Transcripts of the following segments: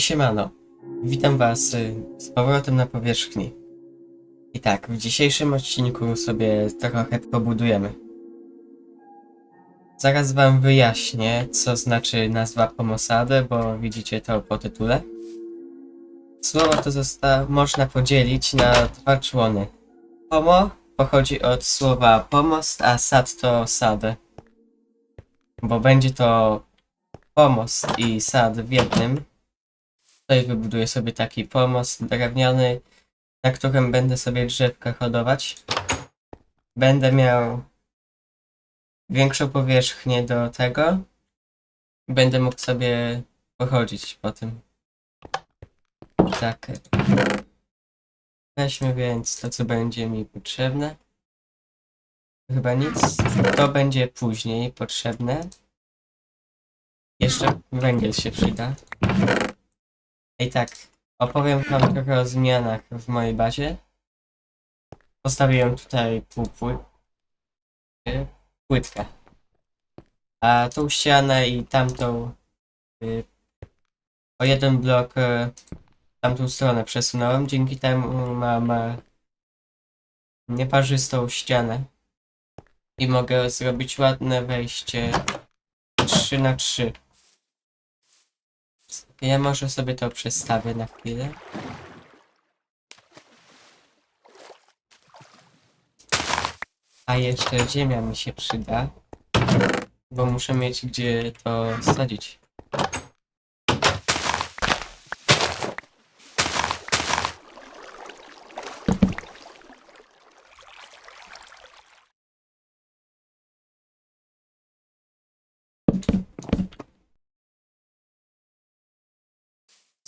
Siemano, witam was y, z powrotem na powierzchni. I tak, w dzisiejszym odcinku sobie trochę pobudujemy. Zaraz wam wyjaśnię, co znaczy nazwa Pomosady, bo widzicie to po tytule. Słowo to zosta- można podzielić na dwa człony. Pomo pochodzi od słowa pomost, a sad to sadę. Bo będzie to pomost i sad w jednym. Tutaj wybuduję sobie taki pomost drewniany, na którym będę sobie drzewka hodować. Będę miał większą powierzchnię do tego. Będę mógł sobie pochodzić po tym. Tak. Weźmy więc to, co będzie mi potrzebne. Chyba nic. To będzie później potrzebne. Jeszcze węgiel się przyda. I tak, opowiem wam trochę o zmianach w mojej bazie. Postawiłem tutaj półpły... y, płytkę. A tą ścianę i tamtą y, o jeden blok y, tamtą stronę przesunąłem. Dzięki temu mam e, nieparzystą ścianę. I mogę zrobić ładne wejście 3 na 3 ja może sobie to przestawię na chwilę. A jeszcze ziemia mi się przyda, bo muszę mieć gdzie to sadzić.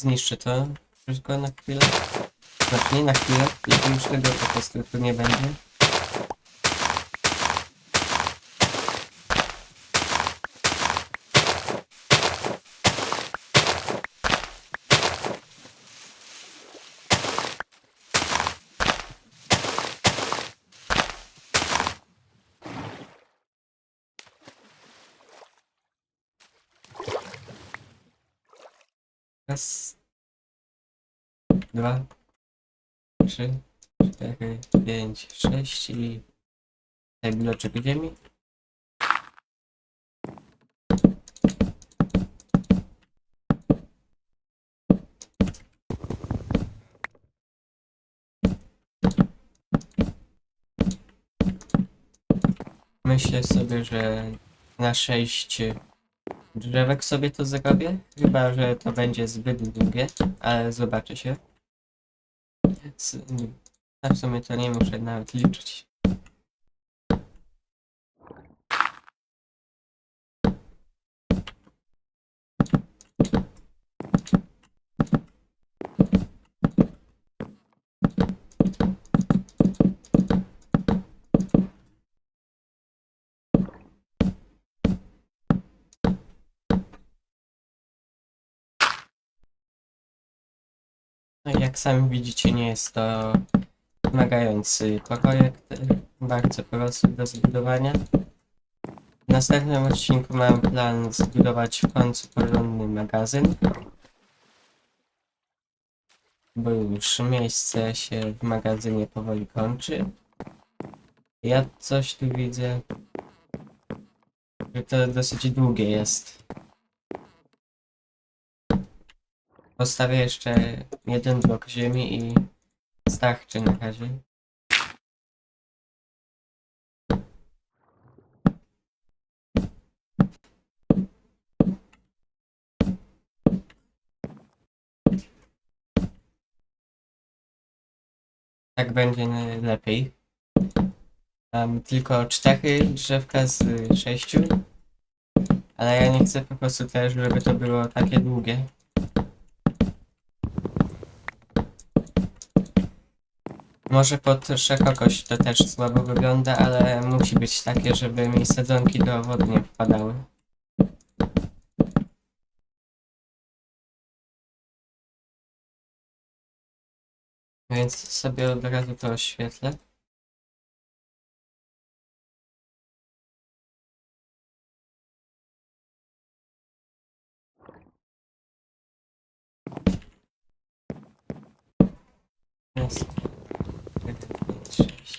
Zniszczę to wszystko na chwilę. Znaczy nie na chwilę, jeśli już tego po prostu tu nie będzie. Raz, dwa, trzy, cztery, pięć, sześć. I tutaj bloczek ziemi. Myślę sobie, że na sześć drzewek sobie to zrobię. Chyba, że to będzie zbyt długie, ale zobaczy się. A w sumie to nie muszę nawet liczyć. Jak sami widzicie, nie jest to wymagający projekt, bardzo prosty do zbudowania. W następnym odcinku mam plan zbudować w końcu porządny magazyn. Bo już miejsce się w magazynie powoli kończy. Ja coś tu widzę, że to dosyć długie jest. Postawię jeszcze jeden blok ziemi i starczy na razie. Tak będzie lepiej. Mam tylko cztery drzewka z sześciu. Ale ja nie chcę po prostu też, żeby to było takie długie. Może pod szerokość to też słabo wygląda, ale musi być takie, żeby mi sadzonki do wody nie wpadały. Więc sobie od razu to oświetlę. Raz, dwa, trzy, sześć.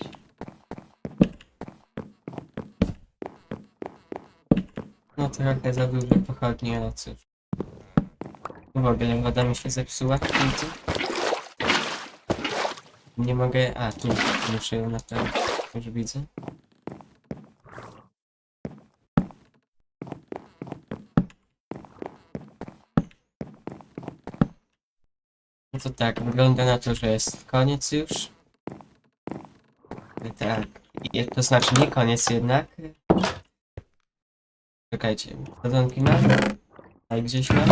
Trochę za dużo pochodni, ale cóż. W ogóle woda mi się zepsuła, widzę. Nie mogę... A, tu muszę ją naprawić. Już widzę. No to tak, wygląda na to, że jest koniec już. Tak, to znaczy nie koniec jednak. Czekajcie, sadzonki mam? Tak, gdzieś mam.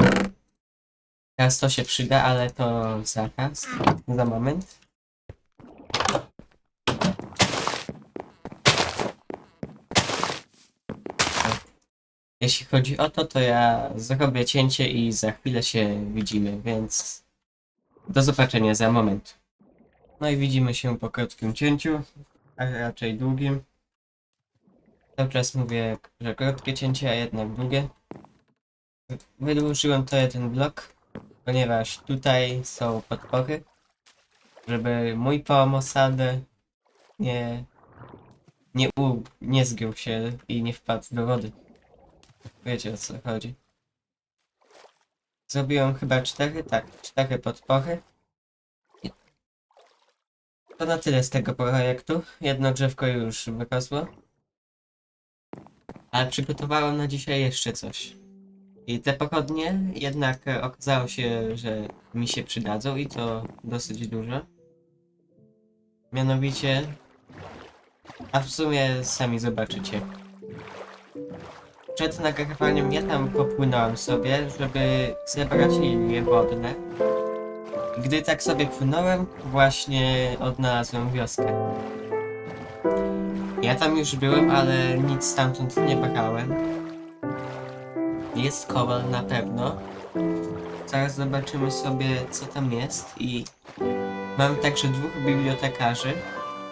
Teraz to się przyda, ale to zakaz. Za moment. Jeśli chodzi o to, to ja zrobię cięcie i za chwilę się widzimy, więc do zobaczenia za moment. No i widzimy się po krótkim cięciu, a raczej długim. Cały czas mówię, że krótkie cięcie, a jednak długie. Wydłużyłem to jeden blok, ponieważ tutaj są podpory, żeby mój pomosadę nie, nie, u, nie zgiął się i nie wpadł do wody. Wiecie o co chodzi. Zrobiłem chyba cztery, tak, cztery podpory. To na tyle z tego projektu. Jedno drzewko już wyrosło. A przygotowałem na dzisiaj jeszcze coś. I te pochodnie jednak e, okazało się, że mi się przydadzą i to dosyć dużo. Mianowicie... A w sumie sami zobaczycie. Przed nagrywaniem ja tam popłynąłem sobie, żeby zebrać linie wodne. Gdy tak sobie płynąłem, właśnie odnalazłem wioskę. Ja tam już byłem, ale nic stamtąd nie brałem. Jest kowal na pewno. Zaraz zobaczymy sobie co tam jest i mam także dwóch bibliotekarzy,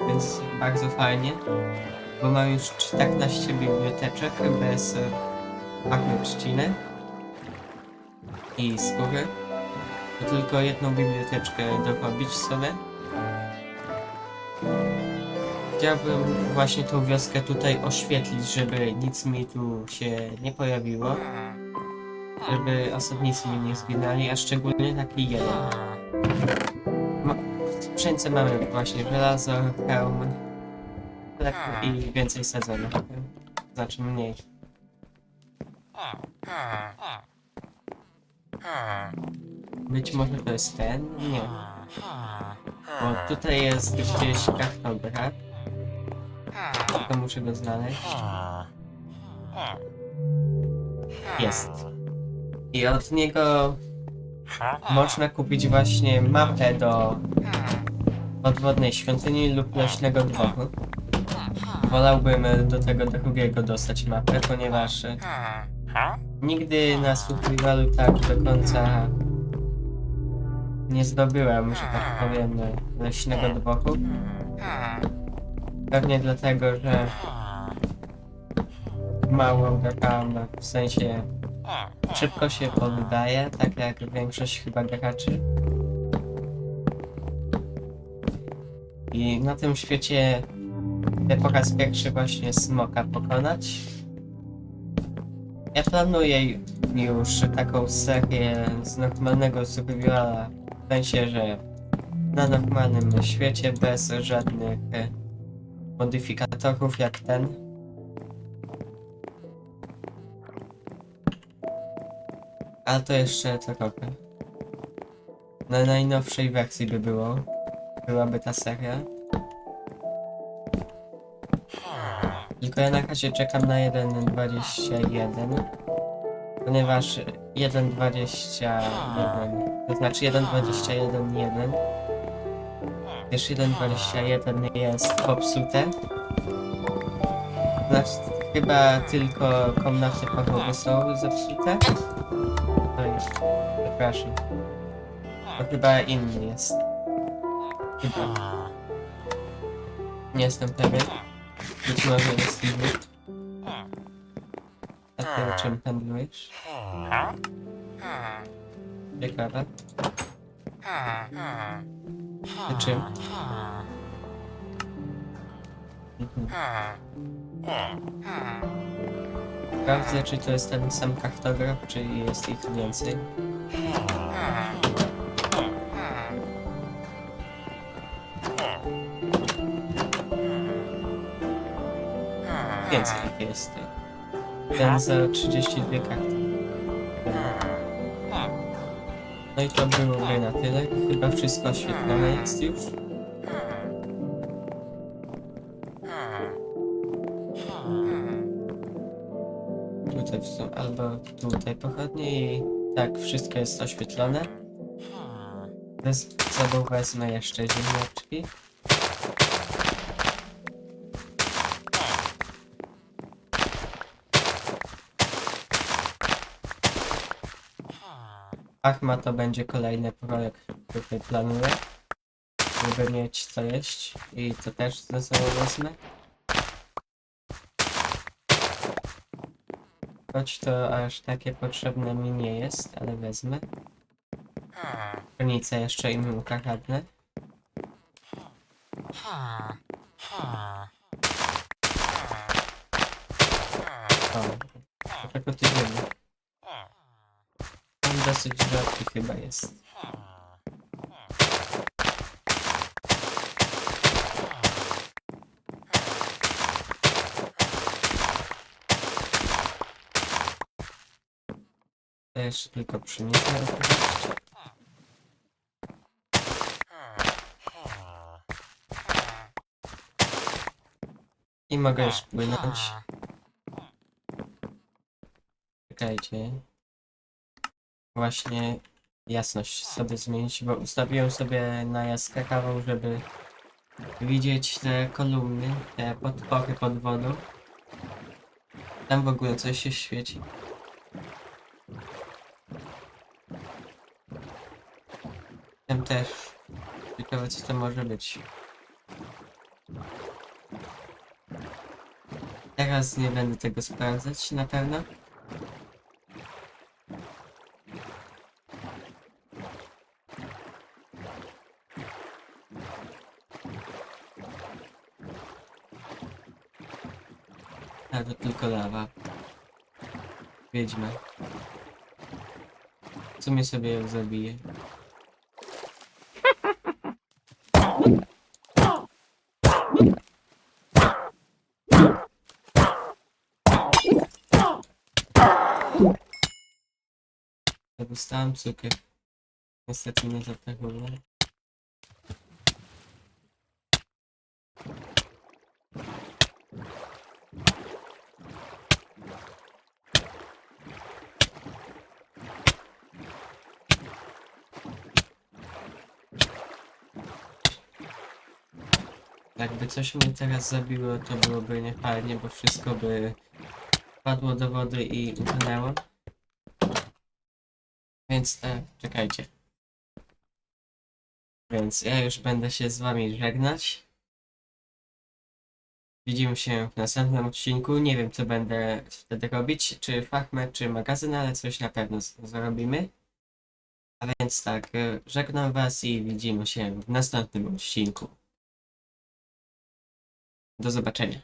więc bardzo fajnie, bo mam już 14 biblioteczek bez pachmy trzciny i skóry. Tylko jedną biblioteczkę dorobić sobie. Chciałbym właśnie tą wioskę tutaj oświetlić, żeby nic mi tu się nie pojawiło. Żeby osobnicy mi nie zginęli, a szczególnie taki jeden. Ma- mamy właśnie żelazo, hełm, chleb i więcej sadzonów. Znaczy mniej. Być może to jest ten? Nie. Bo tutaj jest gdzieś kartograf. Tylko muszę go znaleźć. Jest. I od niego można kupić właśnie mapę do podwodnej świątyni lub leśnego dworu. Wolałbym do tego drugiego dostać mapę, ponieważ nigdy na survivalu tak do końca nie zdobyłem, że tak powiem, leśnego dworu. Pewnie dlatego, że mało grałem, w sensie szybko się poddaje, tak jak większość chyba graczy. I na tym świecie chcę po pierwszy właśnie smoka pokonać. Ja planuję już taką serię z normalnego survivala, w sensie, że na normalnym świecie, bez żadnych e, modyfikatorów jak ten. Ale to jeszcze trochę. Na najnowszej wersji by było. Byłaby ta seria. Tylko ja na razie czekam na 1.21. Ponieważ 1.21, to znaczy 1.21.1 Wiesz, 1.21 jest popsute. Znaczy, chyba tylko komnaty pochodu są zepsute. No i przepraszam. To chyba inny jest. Chyba. Nie jestem pewien. Być może jest inny. A ty czym handlujesz? Ciekawe. Czym? Mhm. Sprawdzę, czy to jest ten sam kartograf, czy jest ich więcej. Więcej ich jest. Ten za 32 karty. No i to byłoby na tyle. Chyba wszystko oświetlone jest już. Tutaj w sum- albo tutaj pochodnie i tak, wszystko jest oświetlone. Ze sobą wezmę jeszcze ziemniaczki. Achma to będzie kolejny projekt, który planuję. Żeby mieć co jeść i to też ze sobą wezmę. Choć to aż takie potrzebne mi nie jest, ale wezmę. Pszenicę jeszcze i mułka chadnę. O, dlaczego ty wiemy? Dosyć rzadki chyba jest. To jeszcze tylko oczywiście. I mogę już płynąć. Czekajcie. Właśnie jasność sobie zmienić, bo ustawiłem sobie na jaskrawą, żeby widzieć te kolumny, te podpory pod wodą. Tam w ogóle coś się świeci. Tam też. Ciekawe co to może być. Teraz nie będę tego sprawdzać na pewno. A to tylko lawa. Wiedźma. W sumie sobie ją zabiję. Dostałem cukier. Niestety nie za Jakby coś mnie teraz zabiło, to byłoby niefajnie, bo wszystko by padło do wody i utonęło. Więc tak, czekajcie. Więc ja już będę się z wami żegnać. Widzimy się w następnym odcinku. Nie wiem, co będę wtedy robić, czy fachmę, czy magazyn, ale coś na pewno zrobimy. A więc tak, e, żegnam was i widzimy się w następnym odcinku. Do zobaczenia.